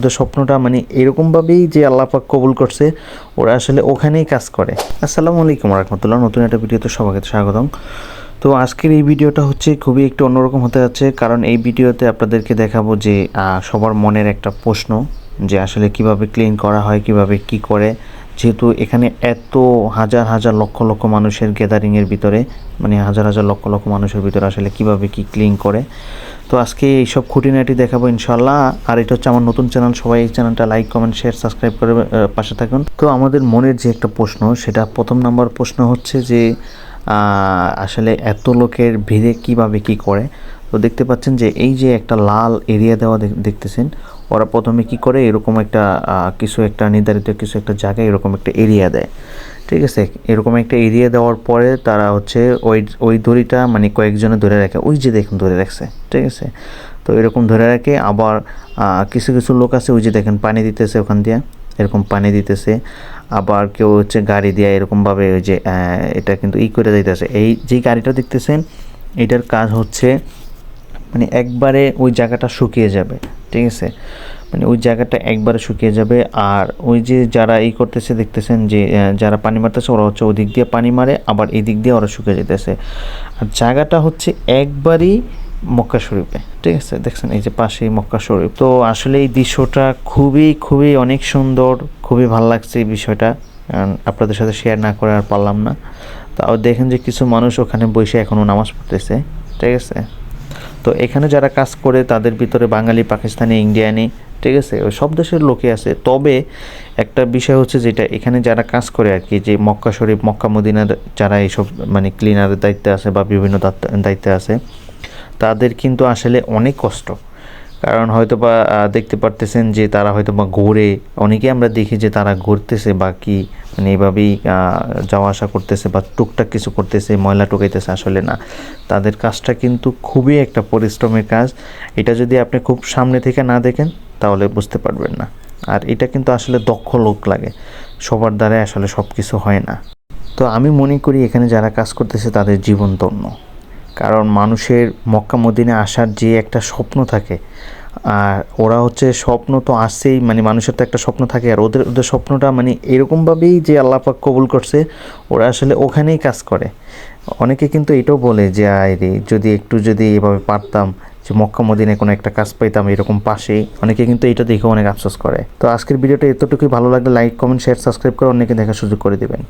ওদের স্বপ্নটা মানে এরকমভাবেই যে আল্লাপাক কবুল করছে, ওরা আসলে ওখানেই কাজ করে। আসসালামু আলাইকুম রহমতুল্লাহ, নতুন একটা ভিডিওতে সবাইকে স্বাগতম। তো আজকের এই ভিডিওটা হচ্ছে খুবই একটু অন্যরকম হতে যাচ্ছে, কারণ এই ভিডিওতে আপনাদেরকে দেখাবো যে সবার মনের একটা প্রশ্ন যে আসলে কীভাবে ক্লিন করা হয়, কীভাবে কি করে যেহেতু এখানে এত হাজার হাজার লক্ষ লক্ষ মানুষের গ্যাদারিংয়ের ভিতরে মানে হাজার হাজার লক্ষ লক্ষ মানুষের ভিতরে আসলে কীভাবে কি ক্লিন করে। তো আজকে এইসব খুঁটিনাটি দেখাবো ইনশাল্লাহ আর এটা হচ্ছে আমার নতুন চ্যানেল সবাই এই চ্যানেলটা লাইক কমেন্ট শেয়ার সাবস্ক্রাইব করে পাশে থাকুন। তো আমাদের মনের যে একটা প্রশ্ন, সেটা প্রথম নাম্বার প্রশ্ন হচ্ছে যে আসলে এত লোকের ভিড়ে কীভাবে কি করে? তো দেখতে পাচ্ছেন যে এই যে একটা লাল এরিয়া দেওয়া দেখ- দেখতেছেন ওরা প্রথমে কি করে এরকম একটা কিছু একটা নির্ধারিত কিছু একটা জায়গায় এরকম একটা এরিয়া দেয়। ঠিক আছে? এরকম একটা এরিয়া দেওয়ার পরে তারা হচ্ছে ওই ওই দড়িটা মানে কয়েকজনে ধরে রাখে। ওই যে দেখুন ধরে রাখছে। ঠিক আছে? তো এরকম ধরে রাখে। আবার কিছু কিছু লোক আছে, ওই যে দেখেন পানি দিতেছে ওখান দিয়ে। এরকম পানি দিতেছে। আবার কেউ হচ্ছে গাড়ি দিয়ে এরকমভাবে ওই যে এটা কিন্তু ই করে দিতেছে। এই যে গাড়িটা দেখতেছেন, এটার কাজ হচ্ছে মানে একবারে ওই জায়গাটা শুকিয়ে যাবে। ঠিক আছে? মানে ওই জায়গাটা একবারে শুকিয়ে যাবে। আর ওই যে যারা এই করতেছে, দেখতেছেন যে যারা পানি মারতেছে, ওরা হচ্ছে ওদিক দিয়ে পানি মারে, আবার এই দিক দিয়ে ওরা শুকিয়ে যেতেছে। আর জায়গাটা হচ্ছে একবারই মক্কা শরীফে, ঠিক আছে? দেখছেন, এই যে পাশেই মক্কা শরীফ। তো আসলে এই দৃশ্যটা খুবই খুবই অনেক সুন্দর, খুবই ভালো লাগছে এই বিষয়টা। আপনাদের সাথে শেয়ার না করে আর পারলাম না। তাও দেখেন যে কিছু মানুষ ওখানে বসে এখনও নামাজ পড়তেছে, ঠিক আছে? তো এখানে যারা কাজ করে, তাদের ভিতরে বাঙালি, পাকিস্তানি, ইন্ডিয়ানি, ঠিক আছে? ওই সব দেশের লোকে আছে। তবে একটা বিষয় হচ্ছে যেটা, এখানে যারা কাজ করে আর কি, যে মক্কা শরীফ, মক্কা মদিনার যারা এইসব মানে ক্লিনারের দায়িত্বে আছে বা বিভিন্ন দায়িত্ব- আছে, তাদের কিন্তু আসলে অনেক কষ্ট। কারণ হয়তো বা দেখতে পারতেছেন যে তারা হয়তো বা ঘোরে, অনেকে আমরা দেখি যে তারা ঘুরতেছে বা কি মানে এইভাবেই যাওয়া আসা করতেছে বা টুকটাক কিছু করতেছে, ময়লা টুকাইতেছে আসলে না। তাদের কাজটা কিন্তু খুবই একটা পরিশ্রমের কাজ। এটা যদি আপনি খুব সামনে থেকে না দেখেন, তাহলে বুঝতে পারবেন না। আর এটা কিন্তু আসলে দক্ষ লোক লাগে। সবার দ্বারাই আসলে সব কিছু হয় না। তো আমি মনে করি এখানে যারা কাজ করতেছে তাদের জীবন ধন্য। কারণ মানুষের মক্কা মদিনে আসার যে একটা স্বপ্ন থাকে, আর ওরা হচ্ছে স্বপ্ন তো আসছেই মানে মানুষের তো একটা স্বপ্ন থাকে, আর ওদের ওদের স্বপ্নটা মানে এরকমভাবেই যে আল্লাপাক কবুল করছে, ওরা আসলে ওখানেই কাজ করে। অনেকে কিন্তু এটাও বলে যে, আয় যদি একটু যদি এভাবে পারতাম যে মক্কা মদিনে কোনো একটা কাজ পাইতাম এরকম পাশেই। অনেকে কিন্তু এটা দেখে অনেক আফসোস করে। তো আজকের ভিডিওটা এতটুকুই, ভালো লাগলে লাইক কমেন্ট শেয়ার সাবস্ক্রাইব করে অনেকে দেখার সুযোগ করে দেবেন।